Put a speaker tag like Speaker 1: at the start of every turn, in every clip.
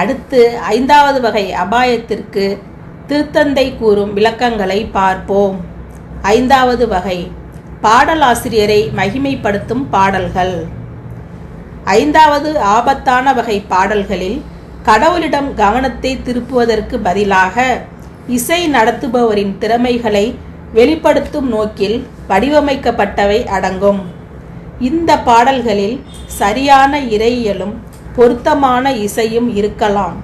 Speaker 1: அடுத்து ஐந்தாவது வகை அபாயத்திற்கு திருத்தந்தை கூறும் விளக்கங்களை பார்ப்போம். ஐந்தாவது வகை பாடலாசிரியரை மகிமைப்படுத்தும் பாடல்கள். ஐந்தாவது ஆபத்தான வகை பாடல்களில் கடவுளிடம் கவனத்தை திருப்புவதற்கு பதிலாக இசை நடத்துபவரின் திறமைகளை வெளிப்படுத்தும் நோக்கில் வடிவமைக்கப்பட்டவை அடங்கும். இந்த பாடல்களில் சரியான இறையியலும் பொருத்தமான இசையும் இருக்கலாம்.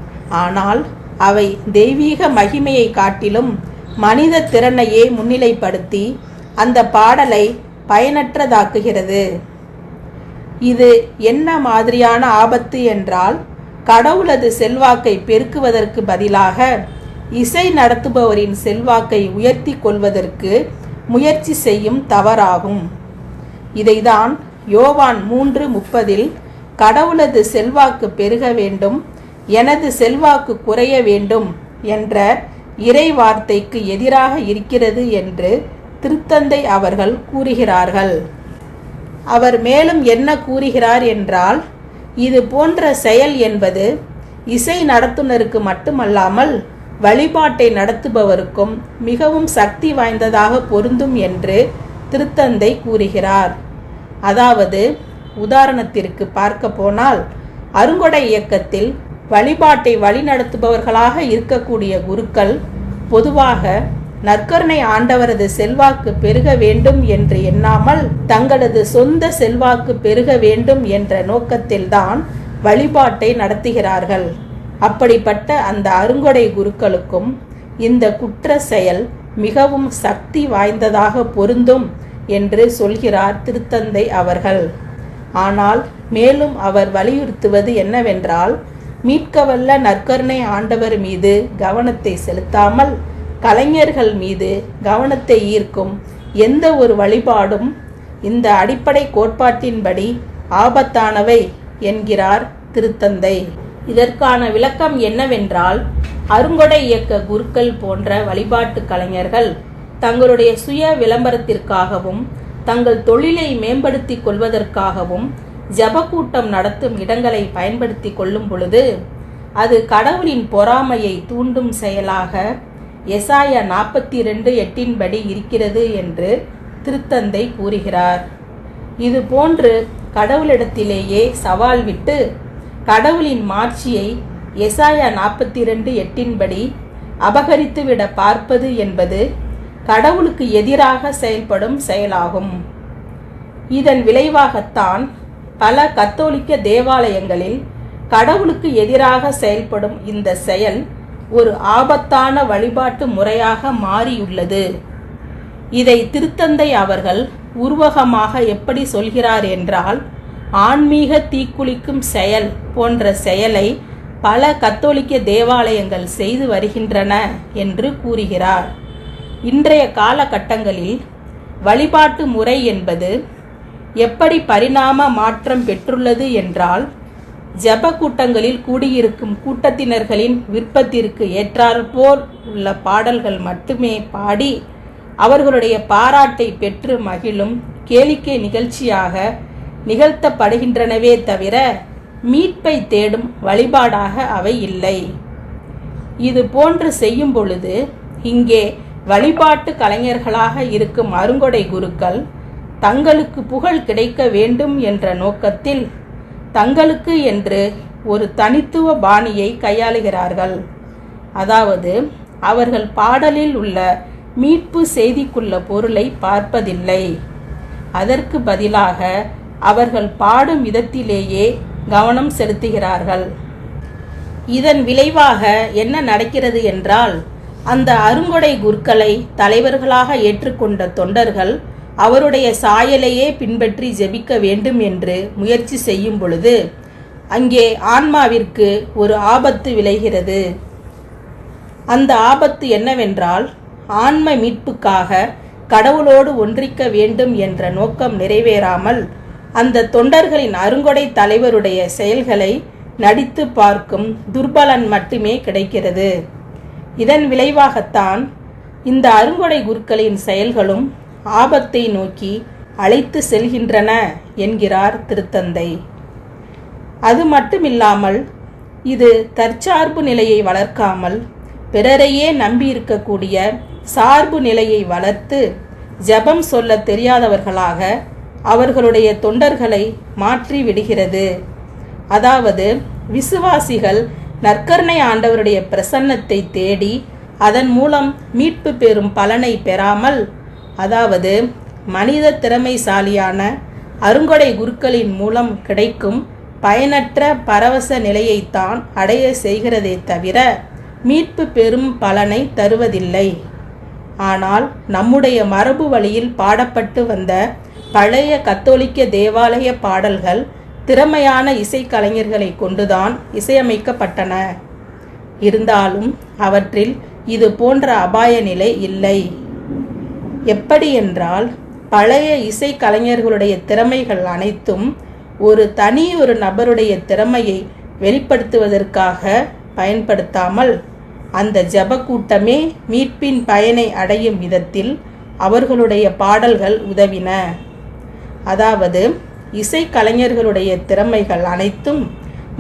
Speaker 1: ஆனால் அவை தெய்வீக மகிமையை காட்டிலும் மனித திறனையே முன்னிலைப்படுத்தி அந்த பாடலை பயனற்றதாக்குகிறது. இது என்ன மாதிரியான ஆபத்து என்றால் கடவுளது செல்வாக்கை பெருக்குவதற்கு பதிலாக இசை நடத்துபவரின் செல்வாக்கை உயர்த்தி கொள்வதற்கு முயற்சி செய்யும் தவறாகும். இதைதான் யோவான் மூன்று முப்பதில் கடவுளது செல்வாக்கு பெருக வேண்டும் எனது செல்வாக்கு குறைய வேண்டும் என்ற இறை வார்த்தைக்கு எதிராக இருக்கிறது என்று திருத்தந்தை அவர்கள் கூறுகிறார்கள். அவர் மேலும் என்ன கூறுகிறார் என்றால் இது போன்ற செயல் என்பது இசை நடத்துனருக்கு மட்டுமல்லாமல் வழிபாட்டை நடத்துபவருக்கும் மிகவும் சக்தி வாய்ந்ததாக பொருந்தும் என்று திருத்தந்தை கூறுகிறார். அதாவது உதாரணத்திற்கு பார்க்க போனால் அருங்கொடை இயக்கத்தில் வழிபாட்டை வழிநடத்துபவர்களாக இருக்கக்கூடிய குருக்கள் பொதுவாக நற்கருணை ஆண்டவரது செல்வாக்கு பெருக வேண்டும் என்று எண்ணாமல் தங்களது சொந்த செல்வாக்கு பெருக வேண்டும் என்ற நோக்கத்தில்தான் வழிபாட்டை நடத்துகிறார்கள். அப்படிப்பட்ட அந்த அருங்கொடை குருக்களுக்கும் இந்த குற்ற செயல் மிகவும் சக்தி வாய்ந்ததாக பொருந்தும் என்று சொல்கிறார் திருத்தந்தை அவர்கள். ஆனால் மேலும் அவர் வலியுறுத்துவது என்னவென்றால் மீட்கவல்ல நற்கருணை ஆண்டவர் மீது கவனத்தை செலுத்தாமல் கலைஞர்கள் மீது கவனத்தை ஈர்க்கும் எந்த ஒரு வழிபாடும் இந்த அடிப்படை கோட்பாட்டின்படி ஆபத்தானவை என்கிறார் திருத்தந்தை. இதற்கான விளக்கம் என்னவென்றால் அருங்கொடை இயக்க குருக்கள் போன்ற வழிபாட்டு கலைஞர்கள் தங்களுடைய சுய விளம்பரத்திற்காகவும் தங்கள் தொழிலை மேம்படுத்திக் கொள்வதற்காகவும் ஜபக்கூட்டம் நடத்தும் இடங்களை பயன்படுத்தி கொள்ளும் பொழுது அது கடவுளின் பொறாமையை தூண்டும் செயலாக எசாயா நாற்பத்தி ரெண்டு எட்டின்படி இருக்கிறது என்று திருத்தந்தை கூறுகிறார். இது போன்று கடவுளிடத்திலேயே சவால் விட்டு கடவுளின் மாட்சியை எசாயா நாற்பத்தி ரெண்டு எட்டின்படி அபகரித்துவிட பார்ப்பது என்பது கடவுளுக்கு எதிராக செயல்படும் செயலாகும். இதன் விளைவாகத்தான் பல கத்தோலிக்க தேவாலயங்களில் கடவுளுக்கு எதிராக செயல்படும் இந்த செயல் ஒரு ஆபத்தான வழிபாட்டு முறையாக மாறியுள்ளது. இதை திருத்தந்தை அவர்கள் உருவகமாக எப்படி சொல்கிறார் என்றால் ஆன்மீக தீக்குளிக்கும் செயல் போன்ற செயலை பல கத்தோலிக்க தேவாலயங்கள் செய்து வருகின்றன என்று கூறுகிறார். இன்றைய காலகட்டங்களில் வழிபாட்டு முறை என்பது எப்படி பரிணாம மாற்றம் பெற்றுள்ளது என்றால் ஜப கூட்டங்களில் கூடியிருக்கும் கூட்டத்தினர்களின் விருப்பத்திற்கு ஏற்றாற்போல் உள்ள பாடல்கள் மட்டுமே பாடி அவர்களுடைய பாராட்டை பெற்று மகிழும் கேளிக்கை நிகழ்ச்சியாக நிகழ்த்தப்படுகின்றனவே தவிர மீட்பை தேடும் வழிபாடாக அவை இல்லை. இது போன்று செய்யும் பொழுது இங்கே வழிபாட்டு கலைஞர்களாக இருக்கும் அருங்கொடை குருக்கள் தங்களுக்கு புகழ் கிடைக்க வேண்டும் என்ற நோக்கத்தில் தங்களுக்கு என்று ஒரு தனித்துவ பாணியை கையாளுகிறார்கள். அதாவது அவர்கள் பாடலில் உள்ள மீட்பு செய்திக்குள்ள பொருளை பார்ப்பதில்லை. அதற்கு பதிலாக அவர்கள் பாடும் விதத்திலேயே கவனம் செலுத்துகிறார்கள். இதன் விளைவாக என்ன நடக்கிறது என்றால் அந்த அருங்கொடை குருக்களை தலைவர்களாக ஏற்றுக்கொண்ட தொண்டர்கள் அவருடைய சாயலையே பின்பற்றி ஜெபிக்க வேண்டும் என்று முயற்சி செய்யும் பொழுது அங்கே ஆன்மாவிற்கு ஒரு ஆபத்து விளைகிறது. அந்த ஆபத்து என்னவென்றால் ஆன்ம மீட்புக்காக கடவுளோடு ஒன்றிக்க வேண்டும் என்ற நோக்கம் நிறைவேறாமல் அந்த தொண்டர்களின் அருங்கொடை தலைவருடைய செயல்களை நடித்து பார்க்கும் துர்பலன் மட்டுமே கிடைக்கிறது. இதன் விளைவாகத்தான் இந்த அருங்கொடை குருக்களின் செயல்களும் ஆபத்தை நோக்கி அழைத்து செல்கின்றன என்கிறார் திருத்தந்தை. அது மட்டுமில்லாமல் இது தற்சார்பு நிலையை வளர்க்காமல் பிறரையே நம்பியிருக்கக்கூடிய சார்பு நிலையை வளர்த்து ஜெபம் சொல்ல தெரியாதவர்களாக அவர்களுடைய தொண்டர்களை மாற்றி விடுகிறது அதாவது விசுவாசிகள் நற்கருணை ஆண்டவருடைய பிரசன்னத்தை தேடி அதன் மூலம் மீட்பு பெறும் பலனை பெறாமல் அதாவது மனித திறமைசாலியான அருங்கொடை குருக்களின் மூலம் கிடைக்கும் பயனற்ற பரவச நிலையைத்தான் அடைய செய்கிறதே தவிர மீட்பு பெறும் பலனை தருவதில்லை. ஆனால் நம்முடைய மரபு வழியில் பாடப்பட்டு வந்த பழைய கத்தோலிக்க தேவாலய பாடல்கள் திறமையான இசைக்கலைஞர்களை கொண்டுதான் இசையமைக்கப்பட்டன. இருந்தாலும் அவற்றில் இது போன்ற அபாய நிலை இல்லை. எப்படி என்றால் பழைய இசைக்கலைஞர்களுடைய திறமைகள் அனைத்தும் ஒரு தனி ஒரு நபருடைய திறமையை வெளிப்படுத்துவதற்காக பயன்படுத்தாமல் அந்த ஜப கூட்டமே மீட்பின் பயனை அடையும் விதத்தில் அவர்களுடைய பாடல்கள் உதவின. அதாவது இசைக்கலைஞர்களுடைய திறமைகள் அனைத்தும்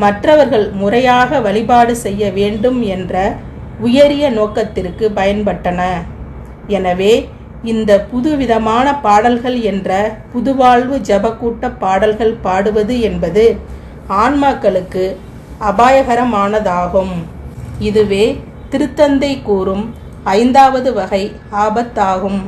Speaker 1: மற்றவர்கள் முறையாக வழிபாடு செய்ய வேண்டும் என்ற உயரிய நோக்கத்திற்கு பயன்பட்டன. எனவே இந்த புதுவிதமான பாடல்கள் என்ற புதுவாழ்வு ஜபக்கூட்ட பாடல்கள் பாடுவது என்பது ஆன்மாக்களுக்கு அபாயகரமானதாகும். இதுவே திருத்தந்தை கூறும் ஐந்தாவது வகை ஆபத்தாகும்.